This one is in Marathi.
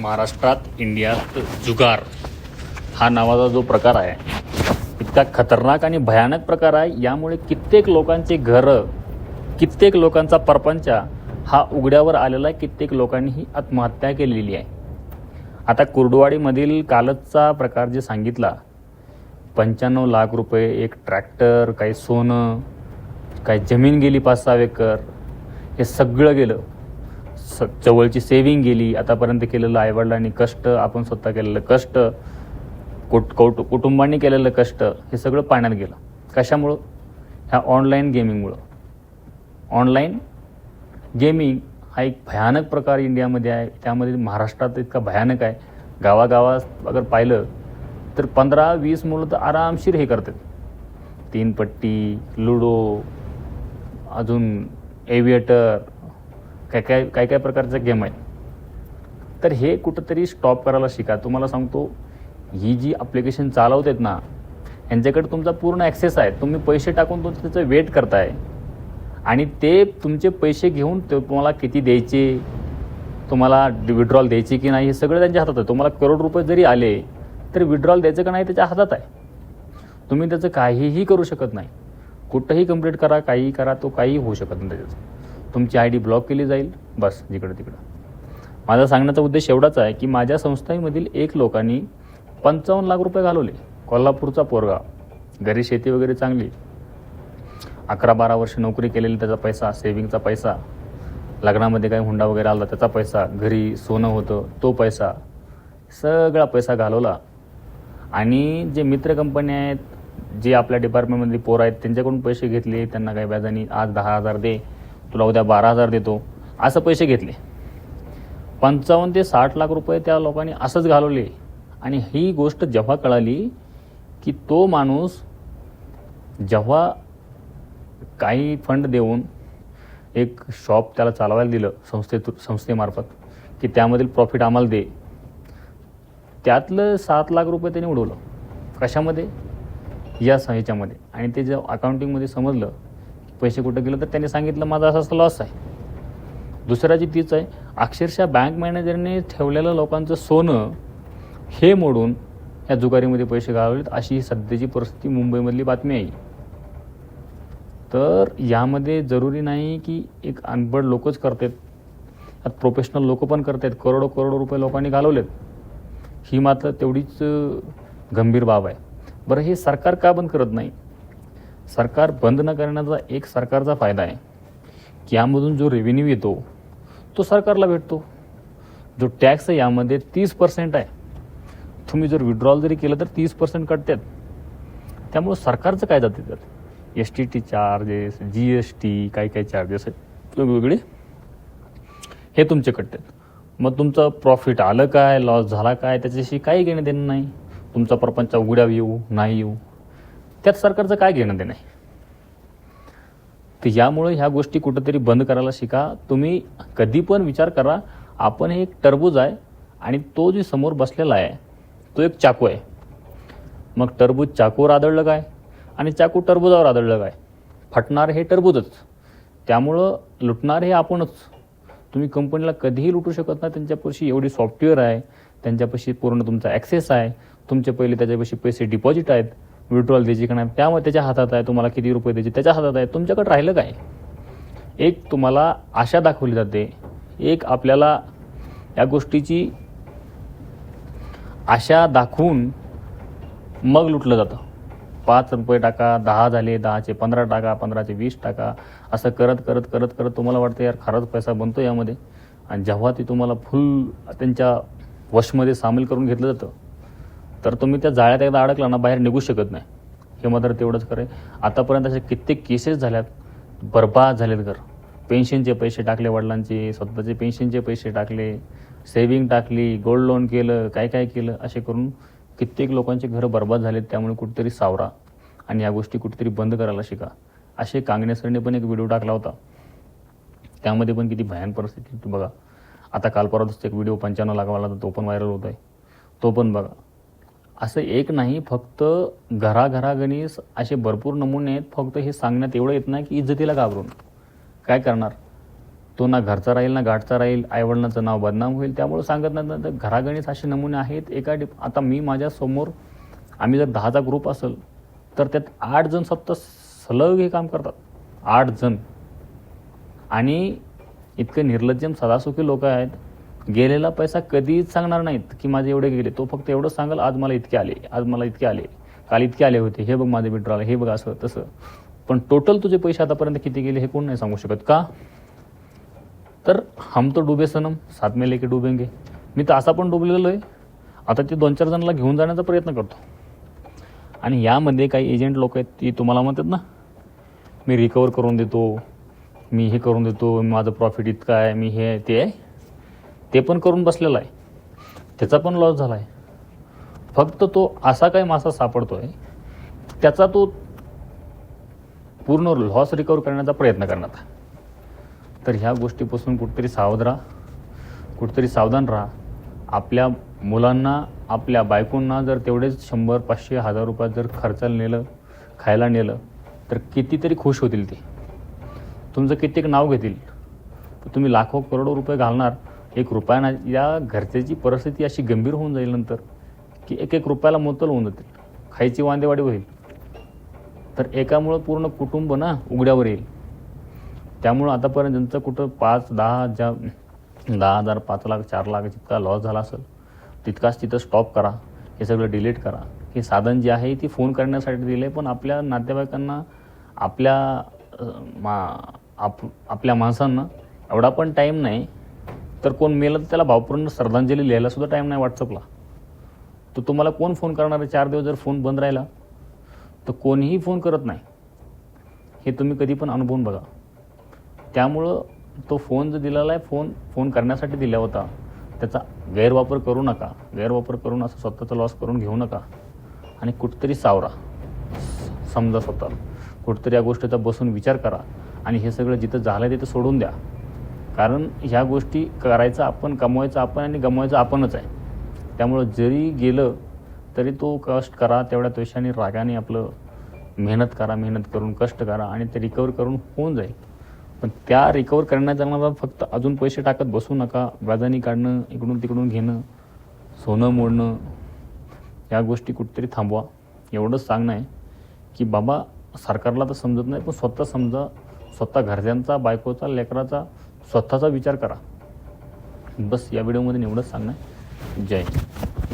महाराष्ट्रात इंडियात जुगार हा नावाचा जो प्रकार आहे इतका खतरनाक आणि भयानक प्रकार आहे यामुळे कित्येक लोकांचे घरं कित्येक लोकांचा परपंच हा उघड्यावर आलेला आहे कित्येक लोकांनीही आत्महत्या केलेली आहे. आता कुर्डुवाडीमधील कालचा प्रकार जे सांगितला पंच्याण्णव लाख रुपये एक ट्रॅक्टर काही सोनं काही जमीन गेली पाच सहा एकर हे सगळं गेलं. स जवळची सेविंग गेली आतापर्यंत केलेलं आईवडिलांनी कष्ट आपण स्वतः केलेलं कष्ट कुट कौट कुटुंबांनी केलेलं कष्ट हे सगळं पाण्यात गेलं. कशामुळं? ह्या ऑनलाईन गेमिंगमुळं ऑनलाईन गेमिंग हा एक भयानक प्रकार इंडियामध्ये आहे. त्यामध्ये महाराष्ट्रात इतका भयानक आहे. गावागावात अगर पाहिलं तर पंधरा वीस मुलं तर आरामशीर हे करतात. तीन पट्टी लुडो अजून एव्हिएटर काय काय काय काय प्रकारचे गेम आहेत तर हे कुठंतरी स्टॉप करायला शिका. तुम्हाला सांगतो ही जी अप्लिकेशन आहेत ना यांच्याकडे तुमचा पूर्ण ॲक्सेस आहे. तुम्ही पैसे टाकून तो त्याचं वेट करताय. आणि ते तुमचे पैसे घेऊन ते तुम्हाला किती द्यायचे तुम्हाला विड्रॉल द्यायची की नाही हे सगळं त्यांच्या हातात आहे. तुम्हाला करोड रुपये जरी आले तर विड्रॉल द्यायचं का नाही त्याच्या हातात आहे. तुम्ही त्याचं काहीही करू शकत नाही. कुठंही कंप्लीट करा काहीही करा तो काहीही होऊ शकत नाही त्याच्याचं तुमची आय डी ब्लॉक केली जाईल. बस जिकडं तिकडं. माझा सांगण्याचा उद्देश एवढाच आहे की माझ्या संस्थेमधील एक लोकांनी पंचावन्न लाख रुपये घालवले. कोल्हापूरचा पोरगा घरी शेती वगैरे चांगली. अकरा बारा वर्ष नोकरी केलेली त्याचा पैसा सेविंगचा पैसा. लग्नामध्ये काही हुंडा वगैरे आला त्याचा पैसा. घरी सोनं होतं तो पैसा. सगळा पैसा घालवला. आणि जे मित्र कंपन्या आहेत जे आपल्या डिपार्टमेंटमधली पोरं आहेत त्यांच्याकडून पैसे घेतले. त्यांना काही व्याजाने आज दहा हजार दे. तुला उद्या बारा हजार देतो. असं पैसे घेतले. पंचावन्न ते साठ लाख रुपये त्या लोकांनी असंच घालवले. आणि ही गोष्ट जेव्हा कळाली की तो माणूस जेव्हा काही फंड देऊन एक शॉप त्याला चालवायला दिलं संस्थेतू संस्थेमार्फत की त्यामधील प्रॉफिट आम्हाला दे. त्यातलं सात लाख रुपये त्याने उडवलं. कशामध्ये? या ह्याच्यामध्ये. आणि ते जेव्हा अकाउंटिंगमध्ये समजलं पैसे कुठं गेलं तर त्यांनी सांगितलं माझा असा असा लॉस आहे. दुसरा जी तीच आहे अक्षरशः बँक मॅनेजरने ठेवलेलं लोकांचं सोनं हे मोडून या जुगारीमध्ये पैसे घालवलेत अशी सध्याची परिस्थिती मुंबईमधली बातमी आहे. तर यामध्ये जरुरी नाही की एक अनबड लोकच करतात. यात प्रोफेशनल लोक पण करतात. करोडो करोडो रुपये लोकांनी घालवलेत. ही मात्र तेवढीच गंभीर बाब आहे. बरं हे सरकार का बंद करत नाही? सरकार बंद न करण्याचा एक सरकारचा फायदा आहे. की यामधून जो रेव्हेन्यू येतो तो सरकारला भेटतो. जो टॅक्स आहे यामध्ये तीस पर्सेंट आहे. तुम्ही जर विड्रॉल जरी केलं तर तीस पर्सेंट कटतात. त्यामुळं सरकारचं काय जाते त्यात? S T T charges G S T काही काही चार्जेस आहेत. वेगवेगळे. हे तुमचे कटतात. मग तुमचं प्रॉफिट आलं काय? लॉस झाला काय? त्याच्याशी काही घेणं देणं नाही. तुमचा प्रपंच उघड्यावर येऊ नाही येऊ. त्यात सरकारचं काय घेणं देणं आहे? तर यामुळे ह्या गोष्टी कुठंतरी बंद करायला शिका. तुम्ही कधी पण विचार करा आपण हे एक टरबूज आहे आणि तो जो समोर बसलेला आहे तो एक चाकू आहे. मग टरबूज चाकूवर आदळलं काय? आणि चाकू टरबुजावर आदळलं काय? फटणार हे टरबूजच. त्यामुळं लुटणार हे आपणच. तुम्ही कंपनीला कधीही लुटू शकत नाही त्यांच्यापाशी एवढी सॉफ्टवेअर आहे त्यांच्यापाशी पूर्ण तुमचा ॲक्सेस आहे तुमचे पहिले त्याच्यापाशी पैसे डिपॉझिट आहेत विड्रॉल द्यायची का नाही? त्यामुळे त्याच्या हातात आहे तुम्हाला किती रुपये द्यायचे? त्याच्या हातात आहे. तुमच्याकडे राहिलं काय? एक तुम्हाला आशा दाखवली जाते. एक आपल्याला या गोष्टीची आशा दाखवून मग लुटलं जातं. पाच रुपये टाका दहा झाले दहाचे पंधरा टाका पंधराचे वीस टाका. असं करत करत करत करत तुम्हाला वाटतं यार खरंच पैसा बनतो यामध्ये. आणि जेव्हा ते तुम्हाला फुल त्यांच्या वशमध्ये सामील करून घेतलं जातं तर तुम्ही त्या जाळ्यात एकदा अडकला ना बाहेर निघू शकत नाही. हे मात्र तेवढंच खरं आहे. आतापर्यंत असे कित्येक केसेस झाल्यात बर्बाद झालेत घर. पेन्शनचे पैसे टाकले वडिलांचे स्वतःचे पेन्शनचे पैसे टाकले सेविंग टाकली गोल्ड लोन केलं काय काय केलं असे करून कित्येक लोकांचे घरं बर्बाद झालेत त्यामुळे कुठेतरी सावरा आणि या गोष्टी कुठेतरी बंद करायला शिका. असे कांगणेसरने पण एक व्हिडिओ टाकला होता. त्यामध्ये पण किती भयान परिस्थिती बघा. आता काल परवाच एक व्हिडिओ पंच्याण्णव लाखावाला तर तो पण व्हायरल होत आहे तो पण बघा. असं एक नाही फक्त घराघरागणीस असे भरपूर नमुने आहेत. फक्त हे सांगण्यात एवढं येत नाही की इज्जतीला घाबरून. काय करणार? तो ना घरचा राहील ना घाटचा राहील आईवडिलांचं नाव बदनाम होईल त्यामुळे सांगत नाही. तर घरागणीस असे नमुने आहेत. एका डिप आता मी माझ्यासमोर आम्ही जर दहाचा ग्रुप असेल तर त्यात आठ जण सतत सलग हे काम करतात. आठ जण. आणि इतके निर्लज्जम सदासुखी लोक आहेत. गेलेला पैसा कधीच सांगणार नाहीत की माझे एवढे गेले. तो फक्त एवढं सांगाल आज मला इतके आले आज मला इतके आले काल इतके आले होते हे बघ माझे विड्रॉल हे बघ असं तसं. पण टोटल तुझे पैसे आतापर्यंत किती गेले हे कोण नाही सांगू शकत. का? तर हम तो डुबे सनम साथ में लेके डुबेंगे. मी तर असा पण डुबलेलो आहे. आता ते दोन चार जणांना घेऊन जाण्याचा प्रयत्न करतो. आणि यामध्ये काही एजंट लोक आहेत ती तुम्हाला म्हणतात ना मी रिकवर करून देतो मी हे करून देतो माझं प्रॉफिट इतकं आहे मी हे ते आहे. ते पण करून बसलेला आहे. त्याचा पण लॉस झाला आहे फक्त तो असा काही मासा सापडतो आहे त्याचा तो पूर्ण लॉस रिकवर करण्याचा प्रयत्न करण्यात तर ह्या गोष्टीपासून कुठेतरी सावध राहा. कुठेतरी सावधान राहा. आपल्या मुलांना आपल्या बायकोंना जर तेवढेच शंभर पाचशे हजार रुपयात जर खर्चाला नेलं खायला नेलं तर कितीतरी खुश होतील ते. तुमचं कित्येक नाव घेतील. तुम्ही लाखो करोडो रुपये घालणार. एक रुपयाना या घरच्याची परिस्थिती अशी गंभीर होऊन जाईल नंतर की एक एक रुपयाला मोतल होऊन जातील. खायची वांदेवाडी होईल. तर एकामुळं पूर्ण कुटुंब ना उघड्यावर येईल. त्यामुळं आतापर्यंत ज्यांचं कुठं पाच दहा ज्या दहा हजार पाच लाख चार लाख जितका लॉस झाला असेल तितकाच तिथं स्टॉप करा. हे सगळं डिलीट करा. हे साधन जे आहे ती फोन करण्यासाठी दिलं आहे पण आपल्या नातेवाईकांना आपल्या मा आप आपल्या माणसांना एवढा पण टाईम नाही तर कोण मेलं तर त्याला भावपूर्ण श्रद्धांजली लिहायला सुद्धा टाईम नाही व्हॉट्सअपला तर तुम्हाला कोण फोन करणार? आहे चार दिवस जर फोन बंद राहिला तर कोणीही फोन करत नाही. हे तुम्ही कधी पण अनुभवून बघा. त्यामुळं तो फोन जो दिलेला आहे फोन फोन करण्यासाठी दिला होता त्याचा गैरवापर करू नका. गैरवापर करून असं स्वतःचा लॉस करून घेऊ नका. आणि कुठतरी सावरा. समजा स्वतः. कुठतरी या गोष्टीचा बसून विचार करा. आणि हे सगळं जिथं झालं तिथं सोडून द्या. कारण ह्या गोष्टी करायचं आपण कमवायचं आपण आणि गमवायचं आपणच आहे. त्यामुळं जरी गेलं तरी तो कष्ट करा तेवढ्या त्वेषाने रागाने आपलं मेहनत करा मेहनत करून कष्ट करा आणि ते रिकवर करून होऊन जाईल. पण त्या रिकवर करण्याच्या नादात फक्त अजून पैसे टाकत बसू नका व्याजाने काढणं इकडून तिकडून घेणं सोनं मोडणं या गोष्टी कुठेतरी थांबवा. एवढंच सांगणं आहे की बाबा सरकारला तर समजत नाही पण स्वतः समजा स्वतः घरच्यांचा बायकोचा लेकराचा स्वतःचा विचार करा. बस या व्हिडिओमध्ये एवढंच सांगणं जय हिंद.